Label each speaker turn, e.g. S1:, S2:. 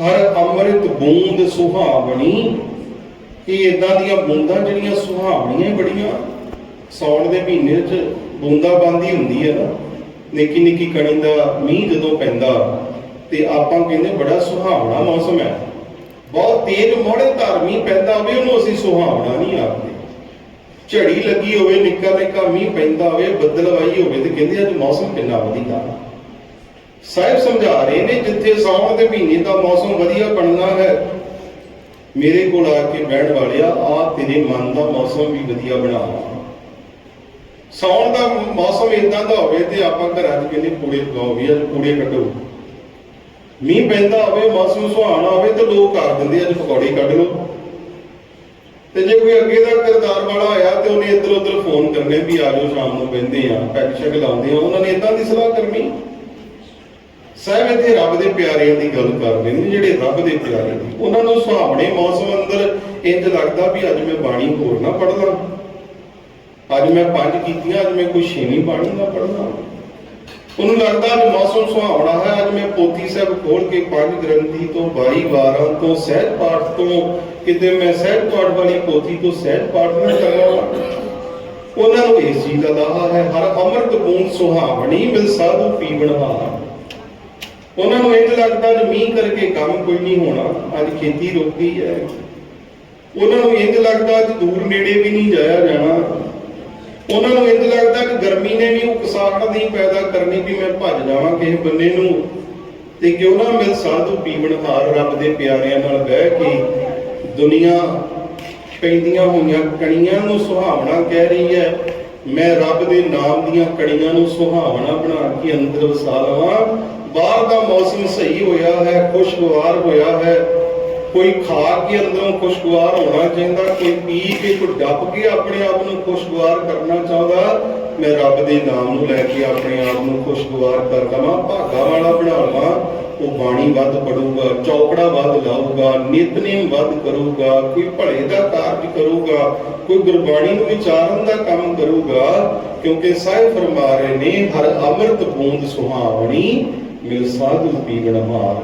S1: ਹਰ ਅੰਮ੍ਰਿਤ ਬੂੰਦ ਸੁਹਾਵਣੀ। ਇਹ ਇਦਾਂ ਦੀਆਂ ਬੂੰਦਾਂ ਜਿਹੜੀਆਂ ਸੁਹਾਵਣੀਆਂ ਬੜੀਆਂ। ਸੌਣ ਦੇ ਮਹੀਨੇ 'ਚ ਬੂੰਦਾ ਬੰਦੀ ਹੁੰਦੀ ਹੈ ਨਾ। ਨਿੱਕੀ ਨਿੱਕੀ ਕਣੀ ਦਾ ਮੀਂਹ ਜਦੋਂ ਪੈਂਦਾ, ਤੇ ਆਪਾਂ ਕਹਿੰਦੇ ਬੜਾ ਸੁਹਾਵਣਾ ਮੌਸਮ ਹੈ। ਬਹੁਤ ਤੇਜ਼ ਮੋੜੇ ਧਰਮੀ ਪੈਂਦਾ ਹੋਵੇ, ਉਹਨੂੰ ਅਸੀਂ ਸੁਹਾਵਣਾ ਨਹੀਂ ਆਖਦੇ। ਝੜੀ ਲੱਗੀ ਹੋਵੇ, ਨਿੱਕਾ ਨਿੱਕਾ ਮੀਂਹ ਪੈਂਦਾ ਹੋਵੇ, ਬੱਦਲਵਾਈ ਹੋਵੇ, ਤੇ ਕਹਿੰਦੇ ਅੱਜ ਮੌਸਮ ਕਿੰਨਾ ਵਧੀਆ। ਸਾਹਿਬ ਸਮਝਾ ਰਹੇ ਨੇ, ਜਿੱਥੇ ਸਾਉਣ ਦੇ ਮਹੀਨੇ ਦਾ ਮੌਸਮ ਵਧੀਆ ਬਣਨਾ ਹੈ, ਮੇਰੇ ਕੋਲ ਆ ਕੇ ਬਹਿਣ ਵਾਲਿਆ, ਆ ਤੇਰੇ ਮਨ ਦਾ ਮੌਸਮ ਵੀ ਵਧੀਆ ਬਣਾ। ਸਾਉਣ ਦਾ ਮੌਸਮ ਇਦਾਂ ਦਾ ਹੋਵੇ ਤੇ ਆਪਾਂ ਘਰਾਂ 'ਚ ਕਹਿੰਦੇ ਕੂੜੇ ਪਕਾਓ ਵੀ ਅੱਜ ਕੂੜੇ ਕੱਢੋ। ਮੀਂਹ ਪੈਂਦਾ ਹੋਵੇ, ਮੌਸਮ ਸੁਹਾਣਾ ਹੋਵੇ ਤੇ ਲੋਕ ਕਰ ਦਿੰਦੇ ਅੱਜ ਪਕੌੜੇ ਕੱਢ ਲਓ। ਤੇ ਜੇ ਕੋਈ ਅੱਗੇ ਦਾ ਕਿਰਦਾਰ ਵਾਲਾ ਆਇਆ ਤੇ ਉਹਨੇ ਇੱਧਰ ਉੱਧਰ ਫੋਨ ਕਰਨੇ ਵੀ ਆ ਜਾਓ, ਸ਼ਾਮ ਨੂੰ ਬਹਿੰਦੇ ਆ ਪੈਕ ਸ਼ੈਗ ਲਾਉਂਦੇ ਆ, ਉਹਨਾਂ ਨੇ ਇਦਾਂ ਦੀ ਸਲਾਹ ਕਰਨੀ। ਸਾਹਿਬ, ਇੱਥੇ ਰੱਬ ਦੇ ਪਿਆਰਿਆਂ ਦੀ ਗੱਲ ਕਰ ਰਹੇ ਨੇ, ਜਿਹੜੇ ਰੱਬ ਦੇ ਪਿਆਰੇ ਨੇ, ਉਹਨਾਂ ਨੂੰ ਸੁਹਾਵਣੇ ਮੌਸਮ ਅੰਦਰ ਇੰਜ ਲੱਗਦਾ ਵੀ ਅੱਜ ਮੈਂ ਬਾਣੀ ਹੋਰ ਨਾ ਪੜ੍ਹਦਾ ਅੱਜ ਮੈਂ ਪੰਜ ਕੀਤੀਆਂ, ਅੱਜ ਮੈਂ ਕੋਈ ਛੇਵੀਂ ਬਾਣੀ ਨਾ ਪੜ੍ਹਦਾ ਉਹਨੂੰ ਲੱਗਦਾ ਅੱਜ ਮੌਸਮ ਸੁਹਾਵਣਾ ਹੈ, ਅੱਜ ਮੈਂ ਪੋਥੀ ਸਾਹਿਬ ਖੋਲ ਕੇ ਪੰਜ ਗ੍ਰੰਥੀ ਤੋਂ 22 ਵਾਰਾਂ ਤੋਂ ਸਹਿਜ ਪਾਠ ਤੋਂ ਕਿਤੇ ਮੈਂ ਸਹਿਜ ਪਾਠ ਵਾਲੀ ਪੋਥੀ ਤੋਂ ਸਹਿਜ ਪਾਠ ਨਾ ਕਰਾਂ ਉਹਨਾਂ ਨੂੰ ਇਸ ਚੀਜ਼ ਦਾ ਦਾਹਾ ਹੈ, ਹਰ ਅੰਮ੍ਰਿਤ ਬੂੰਦ ਸੁਹਾਵਣੀ ਮਿਲ ਸਾਧੂ ਪੀਵਣ ਉਹਨਾਂ ਨੂੰ ਇੰਜ ਲੱਗਦਾ ਕਿ ਮੀਂਹ ਕਰਕੇ ਕੰਮ ਕੋਈ ਨਹੀਂ ਹੋਣਾ, ਅੱਜ ਖੇਤੀ ਰੁਕ ਗਈ ਹੈ। ਉਹਨਾਂ ਨੂੰ ਇੰਜ ਲੱਗਦਾ ਕਿ ਦੂਰ ਨੇੜੇ ਵੀ ਨਹੀਂ ਜਾਇਆ ਜਾਣਾ। ਉਹਨਾਂ ਨੂੰ ਇੰਜ ਲੱਗਦਾ ਕਿ ਗਰਮੀ ਨੇ ਵੀ ਉਹ ਨਹੀਂ ਪੈਦਾ ਕਰਨੀ ਵੀ ਮੈਂ ਭੱਜ ਜਾਵਾਂ ਕਿਸੇ ਬੰਨੇ ਨੂੰ। ਤੇ ਕਿਉਂ ਨਾ ਮਿਲ ਸਾਧੂ ਪੀਵਣ ਹਾਰ ਰੱਬ ਦੇ ਪਿਆਰਿਆਂ ਨਾਲ ਬਹਿ ਕੇ ਦੁਨੀਆ ਪੈਂਦੀਆਂ ਹੋਈਆਂ ਕਣੀਆਂ ਨੂੰ ਸੁਹਾਵਣਾ ਕਹਿ ਰਹੀ ਹੈ। ਮੈਂ ਰੱਬ ਦੇ ਨਾਮ ਦੀਆਂ ਕਣੀਆਂ ਨੂੰ ਸੁਹਾਵਣਾ ਬਣਾ ਕੇ ਅੰਦਰ ਵਸਾ ਲਵਾਂ। ਦਾ ਮੌਸਮ ਸਹੀ ਹੋਇਆ ਹੈ, ਖੁਸ਼ਗਵਾਰ ਹੋਇਆ ਹੈ। ਕੋਈ ਖਾ ਕੇ ਅੰਦਰੋਂ ਖੁਸ਼ਗਵਾਰ ਹੋਣਾ ਚਾਹੁੰਦਾ, ਕੋਈ ਪੀ ਕੇ, ਕੋਈ ਡੱਬ ਕੇ ਆਪਣੇ ਆਪ ਨੂੰ ਖੁਸ਼ਗਵਾਰ ਕਰਨਾ ਚਾਹੁੰਦਾ, ਮੈਂ ਰੱਬ ਦੇ ਨਾਮ ਨੂੰ ਲੈ ਕੇ ਆਪਣੇ ਆਪ ਨੂੰ ਖੁਸ਼ਗਵਾਰ ਕਰ ਲਵਾਂ ਭਾਗਾ ਵਾਲਾ ਬਣਾ ਲਵਾਂ, ਉਹ ਬਾਣੀ ਵੱਧ ਪੜੂਗਾ ਚੌਕੜਾ ਵੱਧ ਲਾਊਗਾ, ਨਿਤਨੇਮ ਵੱਧ ਕਰੂਗਾ, ਕੋਈ ਭਲੇ ਦਾ ਕਾਰਜ ਕਰੂਗਾ, ਕੋਈ ਗੁਰਬਾਣੀ ਨੂੰ ਵਿਚਾਰਨ ਦਾ ਕੰਮ ਕਰੂਗਾ, ਕਿਉਂਕਿ ਸਾਹਿਬ ਫਰਮਾ ਰਹੇ ਨੇ, ਹਰ ਅੰਮ੍ਰਿਤ ਬੂੰਦ ਸੁਹਾਵਣੀ ਮਿਲ ਸਾਧੂ ਪੀਵਣ ਹਾਰ